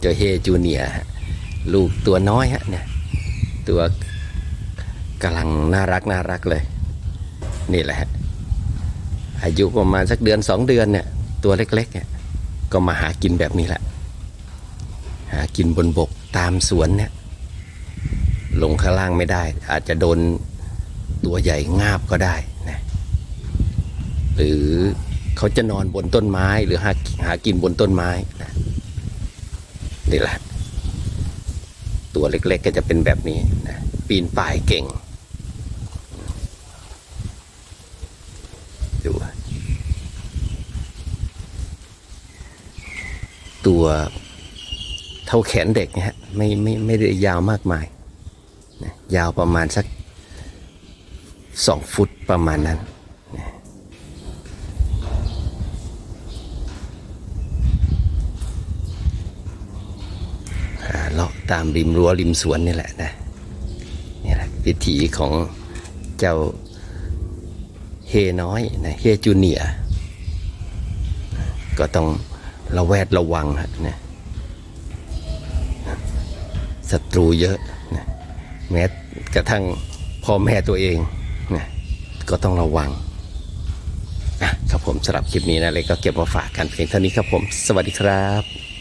เจ้าเฮจูเนียลูกตัวน้อยฮะเนี่ยตัวกำลังน่ารักน่ารักเลย นี่แหละฮะอายุประมาณสักเดือนสองเดือนเนี่ยตัวเล็กๆเนี่ยก็มาหากินแบบนี้แหละ หากินบนบกตามสวนเนี่ยลงข้างล่างไม่ได้ อาจจะโดนตัวใหญ่งาบก็ได้นะหรือเขาจะนอนบนต้นไม้หรือหาหากินบนต้นไม้ นี่แหละ ตัวเล็กๆก็จะเป็นแบบนี้นะปีนป่ายเก่งดูตัวเท่าแขนเด็กเนี่ยฮะไม่ไม่ไม่ได้ยาวมากมายนะยาวประมาณสักสองฟุตประมาณนั้นนะหา เลาะตามริมรั้วริมสวนนี่แหละนะนี่แหละวิถีของเจ้าเฮน้อยนะเฮจูเนียก็ต้องระแวดระวังฮะนะศัตรูเยอะนะแม้กระทั่งพ่อแม่ตัวเองนะก็ต้องระวังอะครับผมสำหรับคลิปนี้นะเลยก็เก็บมาฝากกันเพียงเท่านี้ครับผม สวัสดีครับ